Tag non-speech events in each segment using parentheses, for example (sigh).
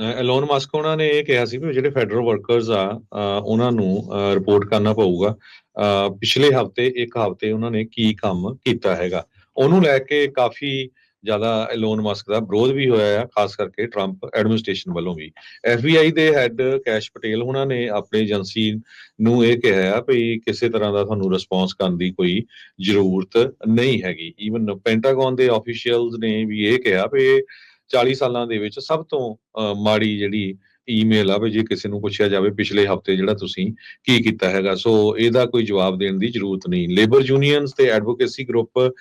Elon Musk ਉਹਨਾਂ ਨੇ ਇਹ ਕਿਹਾ ਸੀ ਵੀ ਜਿਹੜੇ ਫੈਡਰਲ ਵਰਕਰਸ ਆ ਉਹਨਾਂ ਨੂੰ ਰਿਪੋਰਟ ਕਰਨਾ ਪਊਗਾ। ਪਿਛਲੇ ਹਫ਼ਤੇ, ਇੱਕ ਹਫ਼ਤੇ ਉਹਨਾਂ ਨੇ ਕੀ ਕੰਮ ਕੀਤਾ ਹੈਗਾ। ਉਹਨੂੰ ਲੈ ਕੇ ਕਾਫੀ ਜ਼ਿਆਦਾ ਐਲੋਨ ਮਸਕ ਦਾ ਵਿਰੋਧ ਵੀ ਹੋਇਆ ਆ, ਖਾਸ ਕਰਕੇ ਟਰੰਪ ਐਡਮਿਨਿਸਟ੍ਰੇਸ਼ਨ ਵੱਲੋਂ ਵੀ। FBI ਦੇ ਹੈੱਡ ਕੈਸ਼ ਪਟੇਲ ਉਹਨਾਂ ਨੇ ਆਪਣੀ ਏਜੰਸੀ ਨੂੰ ਇਹ ਕਿਹਾ ਆ ਵੀ ਕਿਸੇ ਤਰ੍ਹਾਂ ਦਾ ਤੁਹਾਨੂੰ ਰਿਸਪੌਂਸ ਕਰਨ ਦੀ ਕੋਈ ਜ਼ਰੂਰਤ ਨਹੀਂ ਹੈਗੀ। ਈਵਨ ਪੈਂਟਾਗਨ ਦੇ ਆਫੀਸ਼ੀਅਲਸ ਨੇ ਵੀ ਇਹ ਕਿਹਾ ਵੀ 40 ਸਾਲਾਂ ਦੇ ਵਿੱਚ ਸਭ ਤੋਂ ਮਾੜੀ ਜਿਹੜੀ ਈਮੇਲ ਆ ਵੀ ਜੇ ਕਿਸੇ ਨੂੰ ਪੁੱਛਿਆ ਜਾਵੇ ਪਿਛਲੇ ਹਫ਼ਤੇ ਜਿਹੜਾ ਤੁਸੀਂ ਕੀ ਕੀਤਾ ਹੈਗਾ ਸੋ ਇਹਦਾ ਕੋਈ ਜਵਾਬ ਦੇਣ ਦੀ ਜ਼ਰੂਰਤ ਨਹੀਂ। ਲੇਬਰ ਯੂਨੀਅਨਸ ਤੇ ਐਡਵੋਕੇਸੀ ਗਰੁੱਪ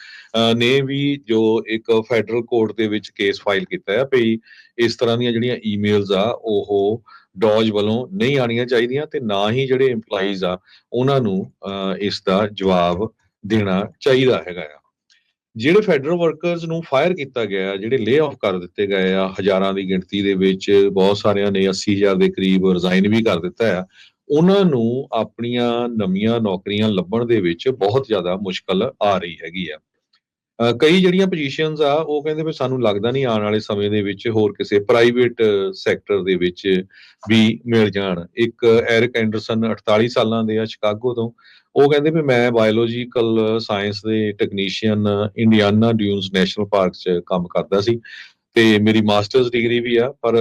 ਨੇ ਵੀ ਜੋ ਇੱਕ ਫੈਡਰਲ ਕੋਰਟ ਦੇ ਵਿੱਚ ਕੇਸ ਫਾਈਲ ਕੀਤਾ ਹੈ ਵੀ ਇਸ ਤਰ੍ਹਾਂ ਦੀਆਂ ਜਿਹੜੀਆਂ ਈਮੇਲਸ ਆ ਉਹ ਡੌਜ ਵੱਲੋਂ ਨਹੀਂ ਆਣੀਆਂ ਚਾਹੀਦੀਆਂ ਤੇ ਨਾ ਹੀ ਜਿਹੜੇ EMPLOYEES ਆ ਉਹਨਾਂ ਨੂੰ ਅ, ਇਸ ਦਾ ਜਵਾਬ ਦੇਣਾ ਚਾਹੀਦਾ ਹੈਗਾ ਆ। ਜਿਹੜੇ ਫੈਡਰਲ ਵਰਕਰਸ ਨੂੰ ਫਾਇਰ ਕੀਤਾ ਗਿਆ ਜਿਹੜੇ ਲੇ ਆਫ ਕਰ ਦਿੱਤੇ ਗਏ ਆ, ਹਜ਼ਾਰਾਂ ਦੀ ਗਿਣਤੀ ਦੇ ਵਿੱਚ ਬਹੁਤ ਸਾਰਿਆਂ ਨੇ 80000 ਦੇ ਕਰੀਬ ਰਿਜ਼ਾਈਨ ਵੀ ਕਰ ਦਿੱਤਾ ਆ ਉਹਨਾਂ ਨੂੰ ਆਪਣੀਆਂ ਨਵੀਆਂ ਨੌਕਰੀਆਂ ਲੱਭਣ ਦੇ ਵਿੱਚ ਬਹੁਤ ਜ਼ਿਆਦਾ ਮੁਸ਼ਕਲ ਆ ਰਹੀ ਹੈਗੀ ਆ ਕਈ ਜਿਹੜੀਆਂ ਪੋਜੀਸ਼ਨਸ ਆ, ਉਹ ਕਹਿੰਦੇ ਵੀ ਸਾਨੂੰ ਲੱਗਦਾ ਨਹੀਂ ਆਉਣ ਵਾਲੇ ਸਮੇਂ ਦੇ ਵਿੱਚ ਹੋਰ ਕਿਸੇ ਪ੍ਰਾਈਵੇਟ ਸੈਕਟਰ ਦੇ ਵਿੱਚ ਵੀ ਮਿਲ ਜਾਣ। ਇੱਕ ਐਰਿਕ ਐਂਡਰਸਨ 48 ਸਾਲਾਂ ਦੇ ਆ ਸ਼ਿਕਾਗੋ ਤੋਂ। ਉਹ ਕਹਿੰਦੇ ਵੀ ਮੈਂ ਬਾਇਓਲੋਜੀਕਲ ਸਾਇੰਸ ਦੇ technician Indiana Dunes National Park 'ਚ ਕੰਮ ਕਰਦਾ ਸੀ ਤੇ ਮੇਰੀ ਮਾਸਟਰਸ ਡਿਗਰੀ ਵੀ ਆ, ਪਰ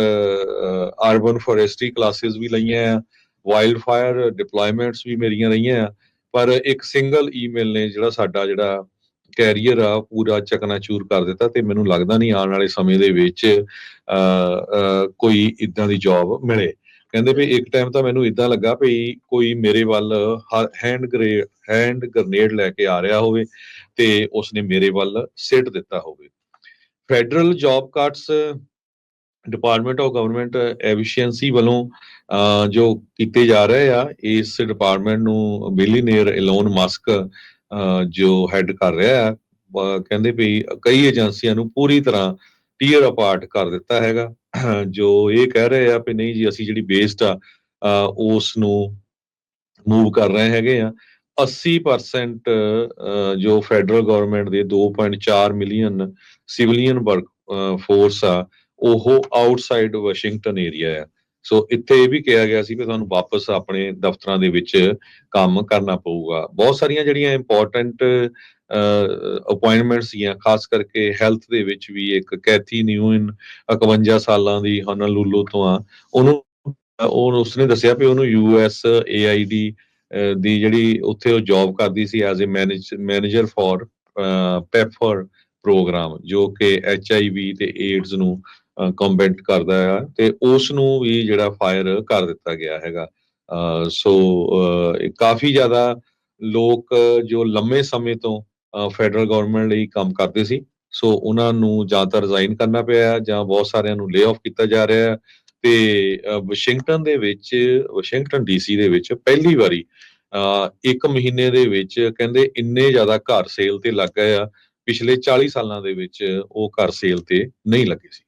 ਅਰਬਨ ਫੋਰੈਸਟਰੀ ਕਲਾਸਿਸ ਵੀ ਲਈਆਂ ਆ ਵਾਈਲਡ ਫਾਇਰ ਡਿਪਲੋਇਮੈਂਟਸ ਵੀ ਮੇਰੀਆਂ ਰਹੀਆਂ ਆ, ਪਰ ਇੱਕ ਸਿੰਗਲ ਈਮੇਲ ਨੇ ਜਿਹੜਾ ਸਾਡਾ ਜਿਹੜਾ ਕੈਰੀਅਰ ਆ ਪੂਰਾ ਚਕਨਾਚੂਰ ਕਰ ਦਿੱਤਾ ਤੇ ਮੈਨੂੰ ਲੱਗਦਾ ਨਹੀਂ ਆਉਣ ਵਾਲੇ ਸਮੇਂ ਦੇ ਵਿੱਚ ਕੋਈ ਇਦਾਂ ਦੀ ਜੌਬ ਮਿਲੇ। ਕਹਿੰਦੇ ਵੀ ਇੱਕ ਟਾਈਮ ਤਾਂ ਮੈਨੂੰ ਇਦਾਂ ਲੱਗਾ ਵੀ ਕੋਈ ਮੇਰੇ ਵੱਲ ਹੈਂਡ ਗ੍ਰੇ ਹੈਂਡ ਗ੍ਰਨੇਡ ਲੈ ਕੇ ਆ ਰਿਹਾ ਹੋਵੇ ਤੇ ਉਸਨੇ ਮੇਰੇ ਵੱਲ ਸਿੱਟ ਦਿੱਤਾ ਹੋਵੇ। Federal job cards department of government efficiency ਵੱਲੋਂ ਅਹ, ਜੋ ਕੀਤੇ ਜਾ ਰਹੇ ਆ ਇਸ ਡਿਪਾਰਟਮੈਂਟ ਨੂੰ ਬਿਲੀਨੀਅਰ ਐਲੋਨ ਮਸਕ ਜੋ ਹੈਡ ਕਰ ਰਿਹਾ ਆ ਕਹਿੰਦੇ ਵੀ ਕਈ ਏਜੰਸੀਆਂ ਨੂੰ ਪੂਰੀ ਤਰ੍ਹਾਂ ਟੀਅਰ ਅਪਾਰਟ ਕਰ ਦਿੱਤਾ ਹੈਗਾ। (clears throat) ਜੋ ਇਹ ਕਹਿ ਰਹੇ ਆ ਵੀ ਨਹੀਂ ਜੀ ਅਸੀਂ ਜਿਹੜੀ ਬੇਸਡ ਆ ਅਹ, ਉਸ ਨੂੰ ਮੂਵ ਕਰ ਰਹੇ ਹੈਗੇ ਆ। 80% ਜੋ ਫੈਡਰਲ ਗਵਰਨਮੈਂਟ ਦੇ 2.4 ਮਿਲੀਅਨ ਸਿਵਲੀਅਨ ਵਰਕ ਫੋਰਸ ਆ ਉਹ ਆਊਟਸਾਈਡ ਵਾਸ਼ਿੰਗਟਨ ਏਰੀਆ ਆ। ਸੋ ਇੱਥੇ ਇਹ ਵੀ ਕਿਹਾ ਗਿਆ ਸੀ ਕਿ ਤੁਹਾਨੂੰ ਵਾਪਸ ਆਪਣੇ ਦਫ਼ਤਰਾਂ ਦੇ ਵਿੱਚ ਕੰਮ ਕਰਨਾ ਪਊਗਾ। ਬਹੁਤ ਸਾਰੀਆਂ ਜਿਹੜੀਆਂ ਇੰਪੋਰਟੈਂਟ ਅਪਾਇੰਟਮੈਂਟਸ ਸੀਗੀਆਂ ਖਾਸ ਕਰਕੇ ਹੈਲਥ ਦੇ ਵਿੱਚ ਵੀ ਇੱਕ ਕੈਥੀ ਨਿਊਨ 51 ਸਾਲਾਂ ਦੀ ਹਨਲੂਲੂ ਤੋਂ ਆ, ਉਹਨੂੰ, ਉਹ ਉਸਨੇ ਦੱਸਿਆ ਵੀ ਉਹਨੂੰ ਯੂਐਸ ਏਆਈਡੀ ਦੀ ਜਿਹੜੀ ਉੱਥੇ ਉਹ ਜੌਬ ਕਰਦੀ ਸੀ as a manager for PEPFAR program ਜੋ ਕਿ ਐਚਆਈਵੀ ਤੇ ਏਡਜ਼ ਨੂੰ ਕੰਬੈਂਟ ਕਰਦਾ ਆ ਤੇ ਉਸ ਨੂੰ ਵੀ ਜਿਹੜਾ ਫਾਇਰ ਕਰ ਦਿੱਤਾ ਗਿਆ ਹੈਗਾ। ਸੋ ਕਾਫੀ ਜ਼ਿਆਦਾ ਲੋਕ ਜੋ ਲੰਮੇ ਸਮੇਂ ਤੋਂ ਫੈਡਰਲ ਗਵਰਨਮੈਂਟ ਲਈ ਕੰਮ ਕਰਦੇ ਸੀ ਸੋ ਉਹਨਾਂ ਨੂੰ ਜਾਂ ਤਾਂ ਰਿਜ਼ਾਈਨ ਕਰਨਾ ਪਿਆ ਜਾਂ ਬਹੁਤ ਸਾਰਿਆਂ ਨੂੰ ਲੇ ਆਫ ਕੀਤਾ ਜਾ ਰਿਹਾ ਹੈ ਤੇ ਵਾਸ਼ਿੰਗਟਨ ਦੇ ਵਿੱਚ ਵਾਸ਼ਿੰਗਟਨ ਡੀਸੀ ਦੇ ਵਿੱਚ ਪਹਿਲੀ ਵਾਰੀ ਇੱਕ ਮਹੀਨੇ ਦੇ ਵਿੱਚ ਕਹਿੰਦੇ ਇੰਨੇ ਜ਼ਿਆਦਾ ਘਰ ਸੇਲ ਤੇ ਲੱਗ ਗਏ ਆ। ਪਿਛਲੇ 40 ਸਾਲਾਂ ਦੇ ਵਿੱਚ ਉਹ ਘਰ ਸੇਲ ਤੇ ਨਹੀਂ ਲੱਗੇ ਸੀ।